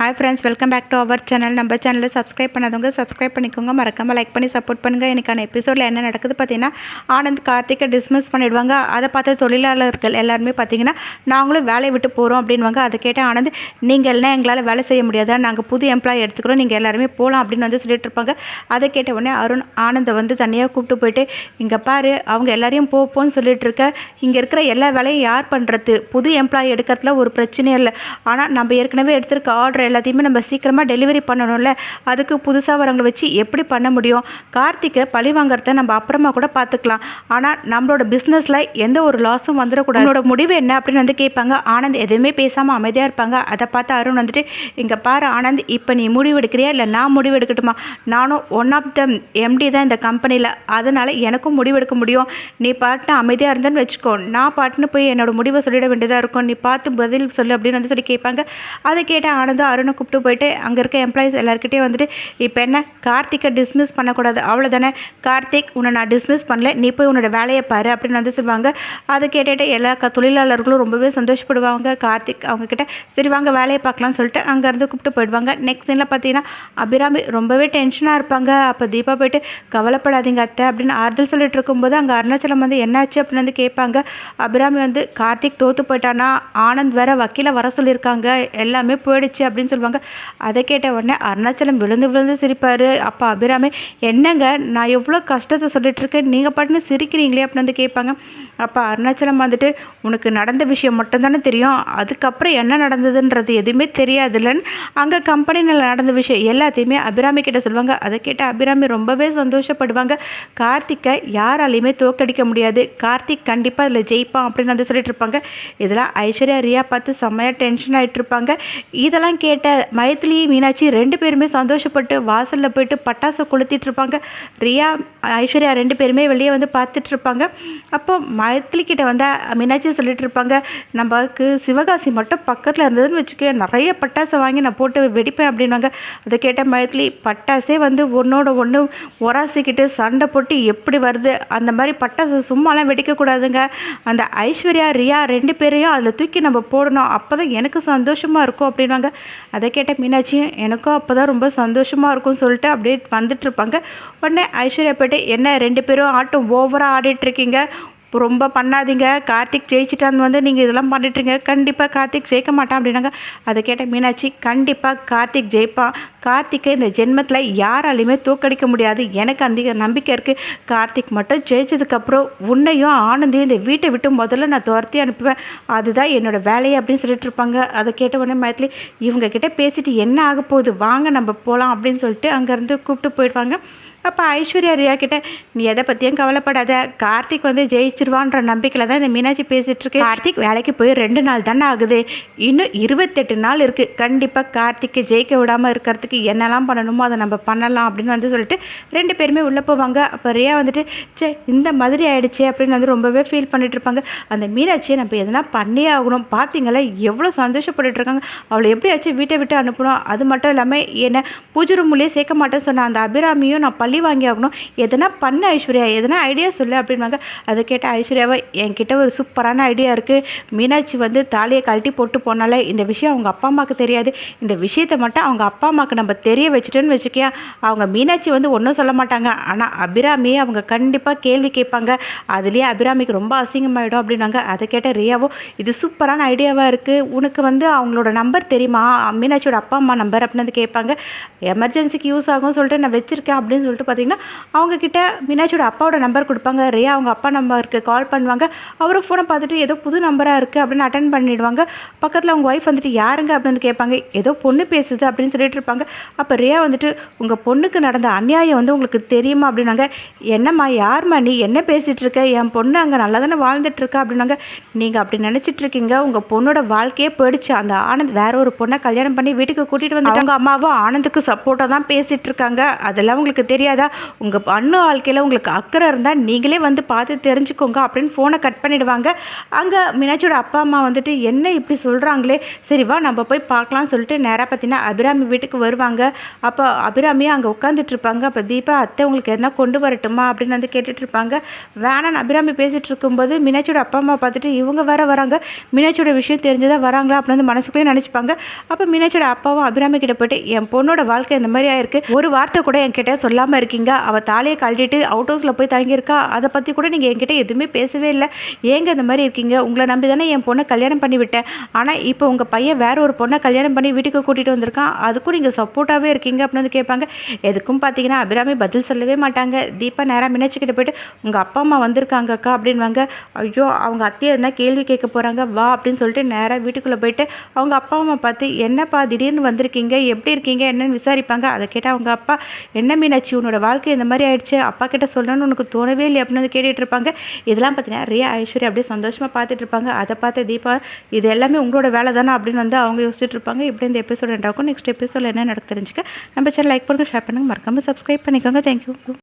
Hi friends welcome back to our channel நம்ம சேனலில் subscribe பண்ணாதவங்க சப்ஸ்கிரைப் பண்ணிக்கோங்க. மறக்காமல் லைக் பண்ணி சப்போர்ட் பண்ணுங்கள் எனக்கான எபிசோடில் என்ன நடக்குது பார்த்தீங்கன்னா ஆனந்த் கார்த்திகை டிஸ்மிஸ் பண்ணிடுவாங்க. அதை பார்த்த தொழிலாளர்கள் எல்லாருமே பார்த்தீங்கன்னா நாங்களும் வேலையை விட்டு போகிறோம் அப்படின்வாங்க அதை கேட்டால் ஆனந்த் நீங்கள் எல்லாம் எங்களால் வேலை செய்ய முடியாதா? நாங்கள் புது எம்ப்ளாயி எடுத்துக்கிறோம். நீங்கள் எல்லாருமே போகலாம் அப்படின்னு வந்து சொல்லிட்டு இருப்பாங்க. அதை கேட்ட உடனே அருண் ஆனந்தை வந்து தனியாக கூப்பிட்டு போயிட்டு இங்கே பாரு அவங்க எல்லாரையும் போப்போன்னு சொல்லிட்டு இருக்க. இங்கே இருக்கிற எல்லா வேலையும் யார் பண்ணுறது புது எம்ப்ளாயி எடுக்கிறதுல ஒரு பிரச்சனையும் இல்லை. ஆனால் நம்ம ஏற்கனவே எடுத்திருக்க ஆர்டர் எல்லாத்தையுமே நம்ம சீக்கிரமாக டெலிவரி பண்ணணும்ல? அதுக்கு புதுசாக வரவங்களை வச்சு எப்படி பண்ண முடியும்? கார்த்திகை பழி வாங்குறத நம்ம அப்புறமா கூட பார்த்துக்கலாம். ஆனால் நம்மளோட பிஸ்னஸில் எந்த ஒரு லாஸும் வந்துடக்கூடாது. என்னோட முடிவு என்ன அப்படின்னு வந்து கேட்பாங்க. ஆனந்த் எதுவுமே பேசாமல் அமைதியாக இருப்பாங்க. அதை பார்த்து அருண் வந்துட்டு இங்கே பாரு ஆனந்த் இப்போ நீ முடிவு எடுக்கிறியா? இல்லை நான் முடிவு எடுக்கட்டுமா? நானும் ஒன் ஆஃப் த எம்டி தான் இந்த கம்பெனியில் அதனால் எனக்கும் முடிவு எடுக்க முடியும். நீ பாட்டு அமைதியாக இருந்தேன்னு வச்சுக்கோ. நான் பாட்டுன்னு போய் என்னோட முடிவை சொல்லிட வேண்டியதாக இருக்கும். நீ பார்த்து பதில் சொல்லு அப்படின்னு வந்து சொல்லி கேட்பாங்க. அதை கேட்ட ஆனந்த் அருணை கூப்பிட்டு போயிட்டு அங்கே இருக்க எம்ப்ளாயிஸ் எல்லாருக்கிட்டே வந்துட்டு இப்போ என்ன கார்த்திகை டிஸ்மிஸ் பண்ணக்கூடாது. அவ்வளோதானே கார்த்திக் உன்னை நான் டிஸ்மிஸ் பண்ணல. நீ போய் உன்னோட வேலையை பாரு அப்படின்னு வந்து சொல்லுவாங்க. அதை கேட்டுட்டு எல்லா க தொழிலாளர்களும் ரொம்பவே சந்தோஷப்படுவாங்க. கார்த்திக் அவங்கக்கிட்ட சரி வாங்க வேலையை பார்க்கலாம்னு சொல்லிட்டு அங்கேருந்து கூப்பிட்டு போயிடுவாங்க. நெக்ஸ்ட் சீனில் பார்த்தீங்கன்னா அபிராமி ரொம்பவே டென்ஷனாக இருப்பாங்க. அப்போ தீபா போயிட்டு கவலைப்படாதீங்க அத்தை அப்படின்னு ஆறுதல் சொல்லிட்டு இருக்கும்போது அங்கே அருணாச்சலம் வந்து என்னாச்சு? அப்படின்னு வந்து கேட்பாங்க. அபிராமி வந்து கார்த்திக் தோற்று போயிட்டானா? ஆனந்த் வேற வக்கீல வர சொல்லியிருக்காங்க. எல்லாமே போயிடுச்சு அப்படின்னு சொல்லுவாங்க. அதை கேட்ட உடனே அருணாச்சலம் விழுந்து விழுந்து சிரிப்பார். அப்போ அபிராமி என்னங்க? நான் எவ்வளோ கஷ்டத்தை சொல்லிட்டு இருக்கேன். நீங்கள் பாட்டுன்னு சிரிக்கிறீங்களே? அப்படின்னு வந்து கேட்பாங்க. அப்போ அருணாச்சலம் வந்துட்டு உனக்கு நடந்த விஷயம் மட்டும்தானே தெரியும். அதுக்கப்புறம் என்ன நடந்ததுன்றது எதுவுமே தெரியாதுல்லன்னு அங்கே கம்பெனியில் நடந்த விஷயம் எல்லாத்தையுமே அபிராமி கிட்ட சொல்லுவாங்க. அதை கேட்ட அபிராமி ரொம்பவே சந்தோஷப்படுவாங்க. கார்த்திக்கை யாராலையுமே தோக்கடிக்க முடியாது. கார்த்திக் கண்டிப்பாக அதில் ஜெயிப்பான். அப்படின்னு வந்து சொல்லிட்டு இருப்பாங்க. இதெல்லாம் ஐஸ்வர்யா ரியா பார்த்து செம்மையாக டென்ஷன் ஆகிட்டு இருப்பாங்க. இதெல்லாம் கேட்டு மைத்லி மீனாட்சி ரெண்டு பேருமே சந்தோஷப்பட்டு வாசலில் போயிட்டு பட்டாசு கொளுத்திட்டு இருப்பாங்க ரியா ஐஸ்வர்யா ரெண்டு பேருமே வெளியே வந்து பார்த்துட்டு இருப்பாங்க அப்போ மைத்திலி கிட்ட வந்து மீனாட்சி சொல்லிட்டு இருப்பாங்க நமக்கு சிவகாசி மட்டும் பக்கத்தில் இருந்ததுன்னு வச்சுக்க நிறைய பட்டாசு வாங்கி நான் போட்டு வெடிப்பேன் அப்படின்னாங்க அதை கேட்ட மைத்லி பட்டாசே வந்து ஒன்றோட ஒன்று உராசிக்கிட்டு சண்டை போட்டு எப்படி வருது? அந்த மாதிரி பட்டாசு சும்மாலாம் வெடிக்கக்கூடாதுங்க. அந்த ஐஸ்வர்யா ரியா ரெண்டு பேரையும் அதில் தூக்கி நம்ம போடணும். அப்போ தான் எனக்கு சந்தோஷமாக இருக்கும் அப்படின்னாங்க அதை கேட்ட மீனாட்சியும் எனக்கும் அப்போ தான் ரொம்ப சந்தோஷமாக இருக்கும்னு சொல்லிட்டு அப்படியே வந்துட்டுருப்பாங்க உடனே ஐஸ்வர்யா போய்ட்டு என்ன ரெண்டு பேரும் ஆட்டம் ஓவராக ஆடிட்டுருக்கீங்க ரொம்ப பண்ணாதீங்க. கார்த்திக் ஜெயிச்சிட்டான்னு வந்து நீங்கள் இதெல்லாம் பண்ணிட்டுருங்க. கண்டிப்பாக கார்த்திக் ஜெயிக்க மாட்டான் அப்படின்னாங்க. அதை கேட்ட மீனாட்சி கண்டிப்பாக கார்த்திக் ஜெயிப்பான் கார்த்திக்கை இந்த ஜென்மத்தில் யாராலையுமே தூக்கடிக்க முடியாது. எனக்கு அந்த நம்பிக்கை இருக்குது கார்த்திக் மட்டும் ஜெயிச்சதுக்கப்புறம் உன்னையும் ஆனந்தையும் இந்த வீட்டை விட்டு முதல்ல நான் துரத்தி அனுப்புவேன். அதுதான் என்னோடய வேலையை அப்படின்னு சொல்லிட்டு இருப்பாங்க. அதை கேட்ட உடனே மைத்திலி இவங்க கிட்டே பேசிட்டு என்ன ஆக போகுது? வாங்க நம்ம போகலாம் அப்படின்னு சொல்லிட்டு அங்கேருந்து கூப்பிட்டு போயிடுவாங்க. அப்போ ஐஸ்வர்யா ரியா கிட்ட நீ எதை பற்றியும் கவலைப்படாத. கார்த்திக் வந்து ஜெயிச்சிருவான்ற நம்பிக்கையில் தான் இந்த மீனாட்சி பேசிகிட்ருக்கு கார்த்திக் வேலைக்கு போய் ரெண்டு நாள் தானே ஆகுது. இன்னும் இருபத்தெட்டு நாள் இருக்குது கண்டிப்பாக கார்த்திக்கை ஜெயிக்க விடாமல் இருக்கிறதுக்கு என்னெல்லாம் பண்ணணுமோ அதை நம்ம பண்ணலாம் அப்படின்னு வந்து சொல்லிட்டு ரெண்டு பேருமே உள்ளே போவாங்க. அப்போ ரியா வந்துட்டு சே இந்த மாதிரி ஆயிடுச்சு அப்படின்னு வந்து ரொம்பவே ஃபீல் பண்ணிட்டு இருப்பாங்க. அந்த மீனாட்சியை நம்ம எதனா பண்ணியே ஆகணும். பார்த்தீங்களா எவ்வளோ சந்தோஷப்பட்டுட்டு இருக்காங்க. அவளை எப்படியாச்சும் வீட்டை விட்டு அனுப்பணும். அது மட்டும் இல்லாமல் என்ன பூஜை ரூம்லேயே சேர்க்க மாட்டேன்னு சொன்ன அந்த அபிராமியும் நான் பழி வாங்கி ஆகணும். எதனா பண்ண ஐஸ்வர்யா எதனா ஐடியா சொல்லு அப்படின்னாங்க அதை கேட்ட ஐஸ்வர்யாவை என்கிட்ட ஒரு சூப்பரான ஐடியா இருக்குது மீனாட்சி வந்து தாலியை கழட்டி போட்டு போனாலே இந்த விஷயம் அவங்க அப்பா அம்மாவுக்கு தெரியாது. இந்த விஷயத்தை மட்டும் அவங்க அப்பா அம்மாவுக்கு நம்ம தெரிய வச்சுட்டோன்னு வச்சுக்கியா அவங்க மீனாட்சி வந்து ஒன்றும் சொல்ல மாட்டாங்க. ஆனால் அபிராமி அவங்க கண்டிப்பாக கேள்வி கேட்பாங்க. அதுலேயே அபிராமிக்கு ரொம்ப அசிங்கமாயிடும் அப்படின்னாங்க. அதை கேட்ட ரியாவோ இது சூப்பரான ஐடியாவாக இருக்குது உனக்கு வந்து அவங்களோட நம்பர் தெரியுமா? மீனாட்சியோட அப்பா அம்மா நம்பர் அப்படின்னு வந்து கேட்பாங்க. எமர்ஜென்சிக்கு யூஸ் ஆகும் சொல்லிட்டு நான் வச்சுருக்கேன் அப்படின்னு சொல்லிட்டு பார்த்தீங்கன்னா அவங்கக்கிட்ட மீனாட்சியோட அப்பாவோட நம்பர் கொடுப்பாங்க. ரியா அவங்க அப்பா நம்பருக்கு கால் பண்ணுவாங்க. அவரும் ஃபோனை பார்த்துட்டு ஏதோ புது நம்பராக இருக்குது அப்படின்னு அட்டன் பண்ணிடுவாங்க. பக்கத்தில் அவங்க ஒய்ஃப் வந்துட்டு யாருங்க? அப்படின்னு கேட்பாங்க. ஏதோ பொண்ணு பேசுது அப்படின்னு சொல்லிட்டு இருப்பாங்க. அப்போ ரியா வந்துட்டு உங்கள் பொண்ணுக்கு நடந்த அநியாயம் வந்து உங்களுக்கு தெரியுமா? அப்படின்னாங்க. என்னம்மா யார்மா நீ? என்ன பேசிகிட்டு இருக்க? என் பொண்ணு அங்கே நல்லா தானே வாழ்ந்துட்டு இருக்கா? அப்படின்னாங்க. நீங்கள் அப்படி நினச்சிட்டு இருக்கீங்க. உங்கள் பொண்ணோட வாழ்க்கையே போயிடுச்சு. அந்த ஆனந்த் வேற ஒரு பொண்ணை கல்யாணம் பண்ணி வீட்டுக்கு கூட்டிகிட்டு வந்து அவங்க அம்மாவும் ஆனந்துக்கு சப்போர்ட்டாக தான் பேசிகிட்டு இருக்காங்க. அதெல்லாம் உங்களுக்கு தெரியாது? உங்கள் அண்ணு வாழ்க்கையில் உங்களுக்கு அக்கறை இருந்தால் நீங்களே வந்து பார்த்து தெரிஞ்சுக்கோங்க அப்படின்னு ஃபோனை கட் பண்ணிவிடுவாங்க அங்கே மீனாட்சியோட அப்பா அம்மா வந்துட்டு என்ன இப்படி சொல்கிறாங்களே சரி வா நம்ம போய் பார்க்கலாம்னு சொல்லிட்டு நேராக பார்த்தீங்கன்னா அபிராமி வீட்டுக்கு வருவாங்க. அப்போ அபிராமியும் அங்கே உட்காந்துட்டு இருப்பாங்க. அப்போ தீபா அத்தை உங்களுக்கு எதனா கொண்டு வரட்டுமா? அப்படின்னு வந்து கேட்டுட்டு இருப்பாங்க. வேணான்னு அபிராமி பேசிகிட்டு இருக்கும்போது மீனாட்சியோட அப்பா அம்மா பார்த்துட்டு இவங்க வேற வராங்க. மீனாட்சியோட விஷயம் தெரிஞ்சுதான் வராங்களா? அப்படின்னு வந்து மனசுக்குள்ளேயே நினச்சிப்பாங்க. அப்போ மீனாட்சியோட அப்பாவும் அபிராமி கிட்ட போயிட்டு என் பொண்ணோட வாழ்க்கை இந்த மாதிரி ஆயிருக்கு. ஒரு வார்த்தை கூட என்கிட்ட சொல்லாமல் இருக்கீங்க? அவள் தாலியை கழட்டிட்டு அவுட் ஹவுஸில் போய் தங்கியிருக்கா? அதை பற்றி கூட நீங்கள் என்கிட்ட எதுவுமே பேசவே இல்லை. ஏங்க இந்த மாதிரி இருக்கீங்க? உங்களை நம்பி தானே என் பொண்ணை கல்யாணம் பண்ணி விட்டேன். ஆனால் இப்போ உங்கள் பையன் வேற ஒரு பொண்ணை கல்யாணம் பண்ணி வீட்டுக்கு கூட்டிகிட்டு வந்திருக்கான். அதுக்கும் நீங்கள் சப்போர்ட்டாகவே இருக்கீங்க அப்படின்னு வந்து கேட்பாங்க. எதுக்கும் பார்த்தீங்கன்னா அபிராமி பதில் சொல்லவே மாட்டாங்க. தீபா நேராக மீனாட்சிக்கிட்ட போயிட்டு உங்கள் அப்பா அம்மா வந்திருக்காங்க அக்கா அப்படின்வாங்க. ஐயோ அவங்க அத்தையை இருந்தால் கேள்வி கேட்க போகிறாங்க வா அப்படின்னு சொல்லிட்டு நேராக வீட்டுக்குள்ளே போயிட்டு அவங்க அப்பா அம்மா பார்த்து என்னப்பா திடீர்னு வந்திருக்கீங்க? எப்படி இருக்கீங்க? என்னன்னு விசாரிப்பாங்க. அதை கேட்டால் அவங்க அப்பா என்ன மீனாட்சி உன்னோட வாழ்க்கை இந்த மாதிரி ஆயிடுச்சு அப்பா கிட்ட சொல்லணும்னு உனக்கு தோணவே இல்லை அப்படின்னு வந்து கேட்டுட்டு இருப்பாங்க. இதெல்லாம் பார்த்தீங்கன்னா ரியா ஐஸ்வர்யா அப்படியே சந்தோஷமாக பார்த்துட்டு இருப்பாங்க. அதை பார்த்து தீபா இது எல்லாமே உங்களோட வேலை தானே அப்படின்னு வந்து அவங்க யோசிச்சுட்டு இருப்பாங்க. இப்படி இந்த எபிசோட் எண்டாகும் நெக்ஸ்ட் எபிசோட் என்ன நடக்கு தெரிஞ்சுக்க. நம்ம சேனல் லைக் பண்ணுங்கள் ஷேர் பண்ணுங்கள் மறக்காமல் சப்ஸ்கிரைப் பண்ணிக்கோங்க. தேங்க்யூ